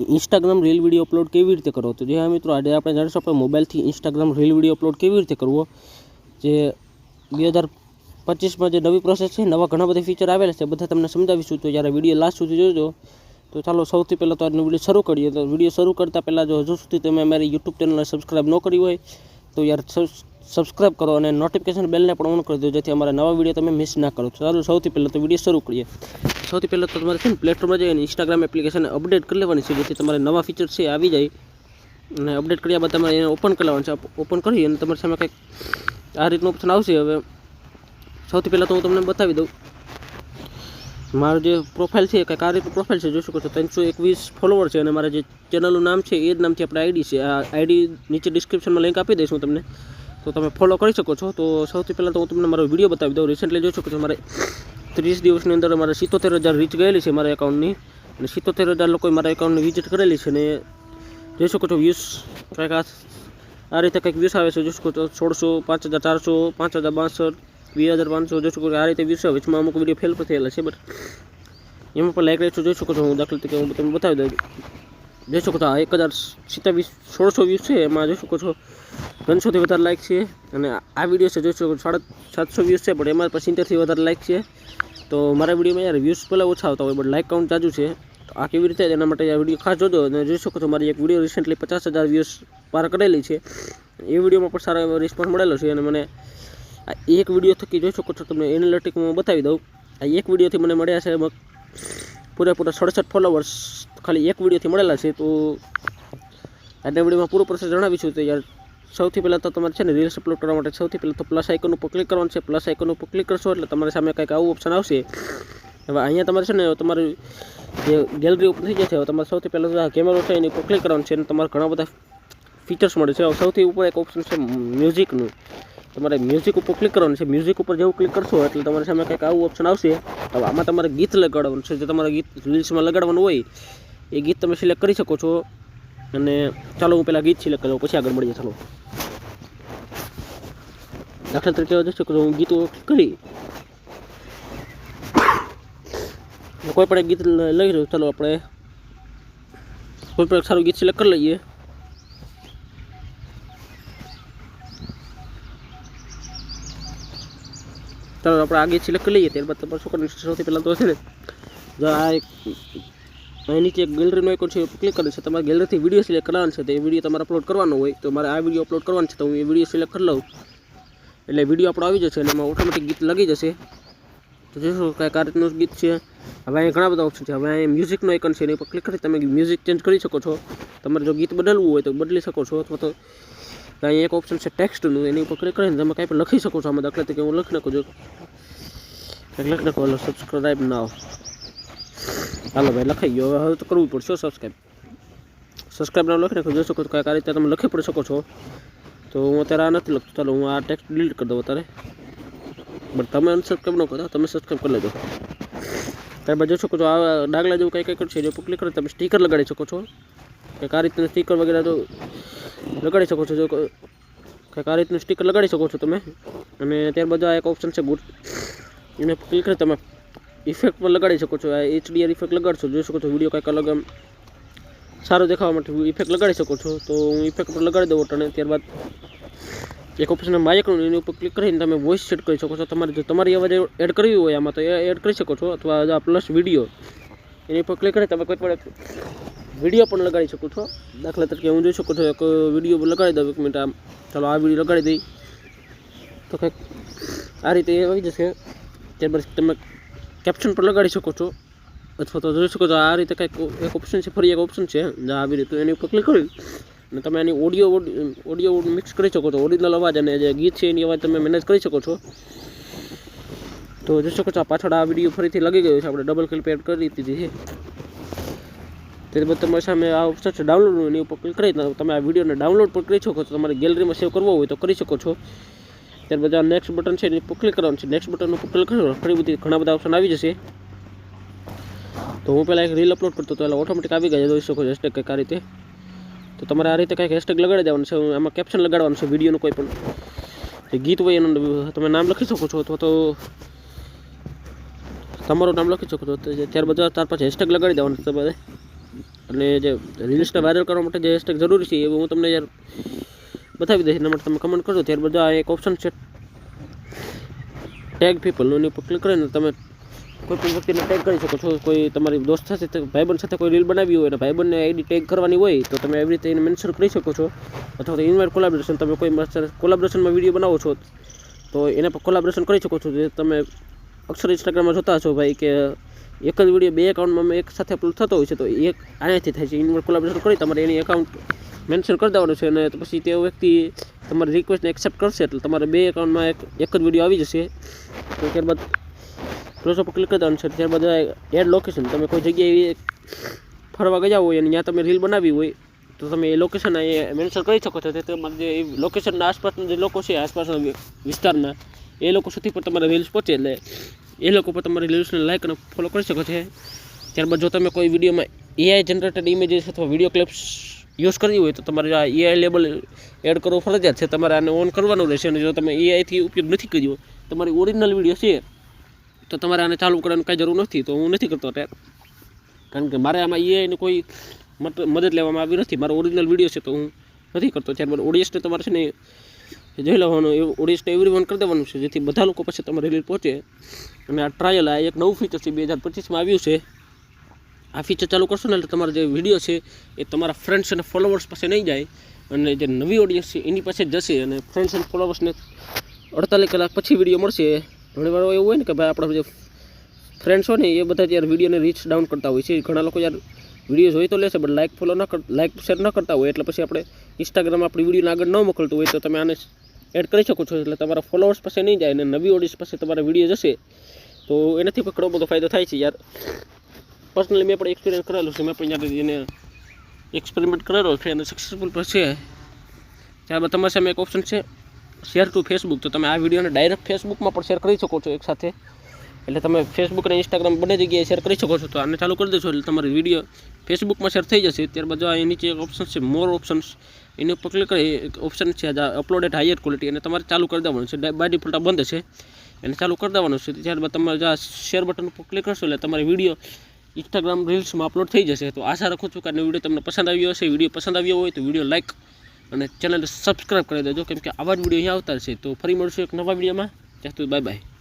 Instagram reel video upload કેવી રીતે કરવો? તો જે હા મિત્રો, આજે આપણે જાણીશું આપણે મોબાઈલથી ઇન્સ્ટાગ્રામ રીલ વીડિયો અપલોડ કેવી રીતે કરવો? જે બે હજાર પચીસમાં જે નવી પ્રોસેસ છે, નવા ઘણા બધા ફીચર આવેલા છે, બધા તમને સમજાવીશું. તો જ્યારે વીડિયો લાસ્ટ સુધી જોજો, તો ચાલો સૌથી પહેલાં તો આજનો વીડિયો શરૂ કરીએ. તો વીડિયો શરૂ કરતાં પહેલાં જો હજુ સુધી તમે અમારી યુટ્યુબ ચેનલને સબસ્ક્રાઈબ ન કરી હોય, તો યાર સબસ્ક્રાઈબ કરો અને નોટિફિકેશન બેલને પણ ઓન કરી દો, જેથી અમારા નવા વીડિયો તમે મિસ ના કરો. ચાલો સૌથી પહેલાં તો વીડિયો શરૂ કરીએ. સૌથી પહેલાં તો તમારે છે ને પ્લેટફોર્મમાં જઈને ઇન્સ્ટાગ્રામ એપ્લિકેશન અપડેટ કરી લેવાની છે, જેથી તમારે નવા ફીચર છે આવી જાય. અને અપડેટ કર્યા બાદ તમારે એને ઓપન કરી લેવાનું છે ઓપન કરી અને તમારી સામે કંઈક આ રીતનું ઓપ્શન આવશે. હવે સૌથી પહેલાં તો હું તમને બતાવી દઉં. મારું જે પ્રોફાઇલ છે કંઈક આ રીતનું પ્રોફાઇલ છે, જોઈ શકો છો. ત્રણસો એકવીસ ફોલોવર છે અને મારા જે ચેનલનું નામ છે એ જ નામથી આપણે આઈડી છે. આ આઈડી નીચે ડિસ્ક્રિપ્શનમાં લિંક આપી દઈશું તમને. તો તમે ફોલો કરી શકો છો. તો સૌથી પહેલાં તો હું તમને મારો વીડિયો બતાવી દઉં. રિસેન્ટલી જોઈ શકો છો મારે ત્રીસ દિવસની અંદર મારે સિત્તોતેર હજાર રીચ ગયેલી છે મારા એકાઉન્ટની અને સિત્તોતેર હજાર લોકોએ મારા એકાઉન્ટની વિઝિટ કરેલી છે અને જોઈ શકો છો વ્યૂઝ કંઈક આ આ રીતે કંઈક વ્યૂઝ આવે છે જોઈ શકો છો, સોળસો, પાંચ હજાર ચારસો, પાંચ હજાર બાસઠ, બે હજાર પાંચસો જોઈ શકો છો, આ રીતે વ્યૂઝ આવે. છે અમુક વીડિયો ફેલ પણ થયેલા છે બટ એમાં પણ લાઈક રેશો જોઈ શકો છો, હું દાખલા તરીકે હું તમને બતાવી દઉં. જોઈ શકો છો એક હજાર સિત્તાવીસ, સોળસો વ્યૂઝ છે, એમાં જોઈ શકો છો. ત્રણસોથી વધારે લાઇક છે અને આ વીડિયો છે, જોઈ શકો સાડા સાતસો વ્યૂઝ છે, પણ એમાં પણ સિત્તેરથી વધારે લાઇક છે. તો મારા વિડીયોમાં યાર વ્યૂઝ પહેલાં ઓછા આવતા હોય બટ લાઇક કાઉન્ટ જાજુ છે. તો આ કેવી રીતે, એના માટે આ વીડિયો ખાસ જોજો. અને જોઈ શકો છો, મારી એક વીડિયો રિસેન્ટલી પચાસ હજાર વ્યૂઝ પાર કરેલી છે. એ વિડીયોમાં પણ સારો એવો રિસ્પોન્સ મળેલો છે અને મને આ એક વીડિયો થકી જોઈ શકો છો, તમને એનાલિટિકમાં બતાવી દઉં. આ એક વિડીયોથી મને મળ્યા છે એમાં પૂરેપૂરા સડસઠ ફોલોવર્સ ખાલી એક વિડીયોથી મળેલા છે, તો આજના વિડીયોમાં પૂરો પ્રોસેસ જણાવીશું તો યાર, સૌથી પહેલાં તો તમારે છે ને રીલ્સ અપલોડ કરવા માટે સૌથી પહેલાં તો પ્લસ આઇકન ઉપર ક્લિક કરવાનું છે. પ્લસ આઇકન ઉપર ક્લિક કરશો એટલે તમારી સામે કંઈક આવું ઓપ્શન આવશે. હવે અહીંયા તમારે છે ને તમારું જે ગેલેરી ઉપર થઈ જશે, હવે તમારે સૌથી પહેલાં કેમેરો છે એની ઉપર ક્લિક કરવાનું છે અને તમારે ઘણા બધા ફીચર્સ મળે છે. સૌથી ઉપર એક ઓપ્શન છે મ્યુઝિકનું તમારે મ્યુઝિક ઉપર ક્લિક કરવાનું છે. મ્યુઝિક ઉપર જેવું ક્લિક કરશો એટલે તમારી સામે કંઈક આવું ઓપ્શન આવશે. તો આમાં તમારે ગીત લગાડવાનું છે. જે તમારે ગીત રીલ્સમાં લગાડવાનું હોય, એ ગીત તમે સિલેક્ટ કરી શકો છો. અને ચાલો હું પહેલાં ગીત સિલેક્ટ કરી પછી આગળ મળીએ. ચાલો. દાખલા તરીકે જોઈ શકો હું ગીતો કરી, કોઈ પણ ગીત લઈ રહ્યું ચાલો આપણે કોઈ પણ સારું ગીત સિલેક્ટ કરી લઈએ. ચાલો આપણે આગે છે કરી લઈએ ત્યારબાદ તમારે શું છે સૌથી પહેલાં તો છે ને આ એક અહીં નીચે ગેલેરીનો આઇકોન છે ક્લિક કરે છે તમારે ગેલેરીથી વીડિયો સિલેક્ટ કરવાનો છે, તો એ વીડિયો તમારે અપલોડ કરવાનો હોય, તો મારે આ વીડિયો અપલોડ કરવાનો છે, તો હું એ વીડિયો સિલેક્ટ કરી લઉં. એટલે વીડિયો આપણો આવી જશે અને એમાં ઓટોમેટિક ગીત લગી જશે. તો જોશો કાંઈક આ ગીત છે. હવે અહીંયા ઘણા બધા ઓપ્શન છે. હવે અહીંયા મ્યુઝિકનો આઇકન છે, એની ઉપર ક્લિક કરી તમે મ્યુઝિક ચેન્જ કરી શકો છો. તમારે જો ગીત બદલવું હોય તો બદલી શકો છો, અથવા તો અહીંયા એક ઓપ્શન છે ટેક્સ્ટનું એની ઉપર ક્લિક કરીને તમે કાંઈ પણ લખી શકો છો આમાં દાખલા તરીકે હું લખી નાખું છું. લખી નાખો હાલો સબસ્ક્રાઈબ નાવ હાલો ભાઈ, લખાઈ ગયો. હવે તો કરવું પડશે સબસ્ક્રાઈબ સબસ્ક્રાઈબ નામ લખી નાખો, જોઈ શકો છો કાંઈક આ રીતે તમે લખી પડી શકો છો. તો હું અત્યારે આ નથી લખતો. ચાલો, હું આ ટેક્સ્ટ ડિલીટ કરી દઉં અત્યારે. બટ તમે અનસબસ્ક્રાઈબ ન કરો, તમે સબસ્ક્રાઈબ કરી લેજો. ત્યારબાદ જોઈ શકો છો, આ ડાગલા જેવું કંઈ કંઈ છે જે ક્લિક કરી તમે સ્ટીકર લગાડી શકો છો. કંઈક આ રીતના સ્ટીકર વગેરે તો લગાડી શકો છો જો કંઈક આ રીતનું સ્ટીકર લગાડી શકો છો તમે. અને ત્યારબાદ આ એક ઓપ્શન છે ગુડ એને ક્લિક કરી તમે ઇફેક્ટ પર લગાડી શકો છો. આ એચડીઆર ઇફેક્ટ લગાડશો, જોઈ શકો છો વીડિયો કંઈક અલગ આમ સારો દેખાવા માટે ઇફેક્ટ લગાડી શકો છો. તો હું ઇફેક્ટ પર લગાડી દઉં અને ત્યારબાદ એક ઓપ્શન માઇકનું એની ઉપર ક્લિક કરીને તમે વોઇસ સેટ કરી શકો છો. તમારે જો તમારી અવાજ એડ કરવી હોય આમાં તો એ એડ કરી શકો છો. અથવા પ્લસ વીડિયો એની ઉપર ક્લિક કરી તમે કોઈ પણ વીડિયો પણ લગાડી શકો છો. દાખલા તરીકે હું જોઈ શકું છું, એક વીડિયો લગાડી દઉં એક મિનિટ આમ. ચાલો, આ વીડિયો લગાડી દઈ. તો કંઈક આ રીતે એ આવી જશે. ત્યારબાદ તમે કેપ્શન પણ લગાડી શકો છો. અથવા તો જોઈ શકો છો, આ રીતે કંઈક એક ઓપ્શન છે, ફરી એક ઓપ્શન છે. જે આવી રીતે એની ઉપર ક્લિક કરી અને તમે એની ઓડિયો ઓડિયો મિક્સ કરી શકો છો. ઓરિજિનલ અવાજ અને જે ગીત છે, એની અવાજ તમે મેનેજ કરી શકો છો. તો જોઈ શકો છો પાછળ આ વીડિયો ફરીથી લગી ગયો છે. આપણે ડબલ ક્લિપ એડ કરી દીધી છે. ત્યારબાદ તમારી સામે આ ઓપ્શન છે ડાઉનલોડનું એની ઉપર ક્લિક કરી તમે આ વિડીયોને ડાઉનલોડ પણ કરી શકો છો. તમારી ગેલેરીમાં સેવ કરવો હોય તો કરી શકો છો. ત્યારબાદ આ નેક્સ્ટ બટન છે એની ઉપર ક્લિક કરવાનું છે. નેક્સ્ટ બટન ઉપર ક્લિક કરો ઘણી બધી, ઘણા બધા ઓપ્શન આવી જશે. તો હું પહેલાં એક રીલ અપલોડ કરતો તો એટલે ઓટોમેટિક આવી ગયા જોઈ શકો છો હેશટેગ કંઈક આ રીતે. તો તમારે આ રીતે કંઈક હેશટેગ લગાડી દેવાનું છે. આમાં કેપ્શન લગાડવાનું છે વિડીયોનું કોઈ પણ. ગીત હોય એનું તમે નામ લખી શકો છો અથવા તો તમારું નામ લખી શકો છો. ત્યારબાદ ચાર પાંચ હેશટેગ લગાડી દેવાનું તમારે. અને જે રીલ્સને વાયરલ કરવા માટે જે હેશટેગ જરૂરી છે, એ હું તમને યાર બતાવી દઈશ. એના માટે તમે કમેન્ટ કરજો. ત્યારબાદ આ એક ઓપ્શન છે. ટેગ પીપલ એની ઉપર ક્લિક કરીને તમે કોઈ પણ વ્યક્તિને ટેગ કરી શકો છો. કોઈ તમારી દોસ્ત સાથે ભાઈબંધ સાથે કોઈ રીલ બનાવી હોય અને ભાઈબંધને આઈડી ટેગ કરવાની હોય, તો તમે એવી રીતે એને મેન્શન કરી શકો છો. અથવા તો ઇન્વાઇટ કોલાબરેશન તમે કોઈ કોલાબરેશનમાં વીડિયો બનાવો છો, તો એના પર કોલાબરેશન કરી શકો છો. જે તમે અક્ષર ઇન્સ્ટાગ્રામમાં જોતા છો ભાઈ કે એક જ વીડિયો બે એકાઉન્ટમાં એક સાથે અપલોડ થતો હોય છે, તો એક આનાથી થાય છે. ઇન્વર્ટ કોલાબરેશન કરી, તમારે એની એકાઉન્ટ મેન્શન કરી દેવાનું છે અને પછી તે વ્યક્તિ તમારી રિક્વેસ્ટને એક્સેપ્ટ કરશે, એટલે તમારે બે એકાઉન્ટમાં એક એક જ વીડિયો આવી જશે. તો ત્યારબાદ ક્લોઝ ઉપર ક્લિક કરી દેવાનું છે, ત્યારબાદ એડ લોકેશન તમે કોઈ જગ્યાએ ફરવા ગયા હોય અને ત્યાં તમે રીલ બનાવી હોય, તો તમે એ લોકેશન અહીંયા મેન્શન કરી શકો છો. તે તમારે જે લોકેશનના આસપાસના જે લોકો છે, આસપાસના વિસ્તારના, એ લોકો સુધી પણ તમારે રીલ્સ પહોંચે, એટલે એ લોકો પણ તમારી રિલ્સને લાઈક અને ફોલો કરી શકો છો. ત્યારબાદ જો તમે કોઈ વિડીયોમાં એઆઈ જનરેટેડ ઇમેજીસ અથવા વીડિયો ક્લિપ્સ યુઝ કરવી હોય તો તમારે આ એઆઈ લેબલ એડ કરવો ફરજિયાત છે. તમારે આને ઓન કરવાનું રહેશે અને જો તમે એઆઈથી ઉપયોગ નથી કર્યો, તમારી ઓરિજિનલ વીડિયો છે, તો તમારે આને ચાલુ કરવાની કાંઈ જરૂર નથી. તો હું નથી કરતો અત્યારે. કારણ કે મારે આમાં એઆઈની કોઈ મદદ લેવામાં આવી નથી. મારો ઓરિજિનલ વીડિયો છે તો હું નથી કરતો. ત્યારબાદ ઓડિયન્સને તમારે છે ને જોઈ લેવાનું, એ તો એવરી વન કરી દેવાનું છે, જેથી બધા લોકો પાસે તમારે રિલીઝ પહોંચે. અને આ ટ્રાયલ આ એક નવું ફીચર છે, બે હજાર પચીસમાં આવ્યું છે. આ ફીચર ચાલુ કરશો ને એટલે તમારો જે વીડિયો છે, એ તમારા ફ્રેન્ડ્સ અને ફોલોવર્સ પાસે નહીં જાય. અને જે નવી ઓડિયન્સ છે, એની પાસે જશે અને ફ્રેન્ડ્સ અને ફોલોવર્સને અડતાલીસ કલાક પછી વીડિયો મળશે. ઘણીવાર એવું હોય ને કે ભાઈ આપણા જે ફ્રેન્ડ્સ હોય ને, એ બધા યાર વિડીયોને રીચ ડાઉન કરતા હોય છે. ઘણા લોકો યાર વીડિયો જોઈ તો લેશે બટ લાઇક ફોલો ન કર લાઇક શેર ન કરતા હોય. એટલે પછી આપણે ઇન્સ્ટાગ્રામ આપણી વિડીયોને આગળ ન મોકલતું હોય તો તમે આને એડ કરી શકો છો એટલે તમારા ફોલોઅર્સ પાસે નહીં જાય અને નવી ઓડિયન્સ પાસે તમારા વીડિયો જશે, તો એનાથી પણ ઘણો બધો ફાયદો થાય છે યાર. પર્સનલી મેં પણ એક્સપિરિયન્સ કરેલું છે. મેં પણ યાર એને એક્સપેરિમેન્ટ કરેલો છે અને સક્સેસફુલ પણ છે. ત્યારબાદ તમારી સામે એક ઓપ્શન છે. શેર ટુ ફેસબુક તો તમે આ વિડીયોને ડાયરેક્ટ ફેસબુકમાં પણ શેર કરી શકો છો એકસાથે એટલે તમે ફેસબુક અને ઇન્સ્ટાગ્રામ બંને જગ્યાએ શેર કરી શકો છો. તો આને ચાલુ કરી દેશો એટલે તમારી વીડિયો ફેસબુકમાં શેર થઈ જશે. ત્યારબાદ જો અહીં નીચે એક ઓપ્શન છે મોર ઓપ્શન્સ એની ઉપર ક્લિક કરી ઓપ્શન છે અપલોડેડ હાયર ક્વોલિટી અને તમારે ચાલુ કરી દેવાનું છે. બાય ડિફોલ્ટ બંધ છે. એને ચાલુ કરી દેવાનું છે. ત્યારબાદ તમારે જો શેર બટન ઉપર ક્લિક કરશો એટલે તમારી વીડિયો ઇન્સ્ટાગ્રામ રીલ્સમાં અપલોડ થઈ જશે. તો આશા રાખું છું કે આ વીડિયો તમને પસંદ આવ્યો હશે. વીડિયો પસંદ આવ્યો હોય તો વીડિયો લાઇક અને ચેનલને સબસ્ક્રાઈબ કરી દેજો. કેમ કે આવા જ વીડિયો અહીંયા આવતા છે. તો ફરી મળશું એક નવા વિડીયોમાં ત્યાં બાય બાય